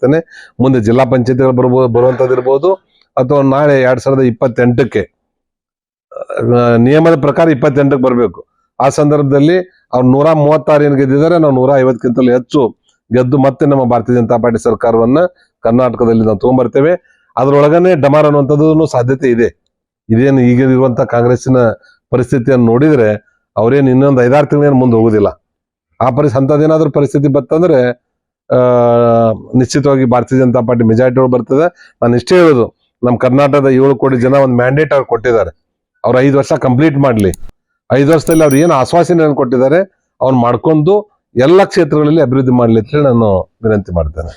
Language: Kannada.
ಬಯಸ್ತೇನೆ ಮುಂದೆ ಜಿಲ್ಲಾ ಪಂಚಾಯತ್ಗಳು ಬರ್ಬೋದು ಬರುವಂಥದ್ದು ಅಥವಾ ನಾಳೆ ಎರಡ್ ಸಾವಿರದ ಇಪ್ಪತ್ತೆಂಟಕ್ಕೆ ನಿಯಮದ ಪ್ರಕಾರ ಇಪ್ಪತ್ತೆಂಟಕ್ಕೆ ಬರಬೇಕು. ಆ ಸಂದರ್ಭದಲ್ಲಿ ಅವ್ರು ನೂರ ಮೂವತ್ತಾರು ಏನು ಗೆದ್ದಿದ್ದಾರೆ. ನಾವು ನೂರ ಐವತ್ತಕ್ಕಿಂತಲೂ ಹೆಚ್ಚು ಗೆದ್ದು ಮತ್ತೆ ನಮ್ಮ ಭಾರತೀಯ ಜನತಾ ಪಾರ್ಟಿ ಸರ್ಕಾರವನ್ನ ಕರ್ನಾಟಕದಲ್ಲಿ ನಾವು ತಗೊಂಡ್ಬರ್ತೇವೆ ಅದರೊಳಗನೆ ಡಮಾರ್ ಅನ್ನುವಂಥದ್ದು ಸಾಧ್ಯತೆ ಇದೆ. ಇದೇನು ಈಗ ಇರುವಂತ ಕಾಂಗ್ರೆಸ್ಸಿನ ಪರಿಸ್ಥಿತಿಯನ್ನು ನೋಡಿದ್ರೆ ಅವ್ರೇನು ಇನ್ನೊಂದು ಐದಾರು ತಿಂಗಳೇನು ಮುಂದೆ ಹೋಗುದಿಲ್ಲ. ಆ ಪರಿಸ್ಥಿತಿ ಅಂಥದ್ದೇನಾದ್ರೂ ಪರಿಸ್ಥಿತಿ ಬತ್ತಂದ್ರೆ ನಿಶ್ಚಿತವಾಗಿ ಭಾರತೀಯ ಜನತಾ ಪಾರ್ಟಿ ಮೆಜಾರಿಟಿ ಬರ್ತದೆ. ನಾನು ಇಷ್ಟೇ ಹೇಳೋದು ನಮ್ಮ ಕರ್ನಾಟಕದ ಏಳು ಕೋಟಿ ಜನ ಒಂದು ಮ್ಯಾಂಡೇಟ್ ಅವ್ರು ಕೊಟ್ಟಿದ್ದಾರೆ. ಅವ್ರು ಐದು ವರ್ಷ ಕಂಪ್ಲೀಟ್ ಮಾಡಲಿ. ಐದು ವರ್ಷದಲ್ಲಿ ಅವ್ರು ಏನು ಆಶ್ವಾಸನೆಯನ್ನು ಕೊಟ್ಟಿದ್ದಾರೆ, ಅವ್ನು ಮಾಡ್ಕೊಂಡು ಎಲ್ಲ ಕ್ಷೇತ್ರಗಳಲ್ಲಿ ಅಭಿವೃದ್ಧಿ ಮಾಡಲಿ ಅಂತ ಹೇಳಿ ನಾನು ವಿನಂತಿ ಮಾಡ್ತೇನೆ.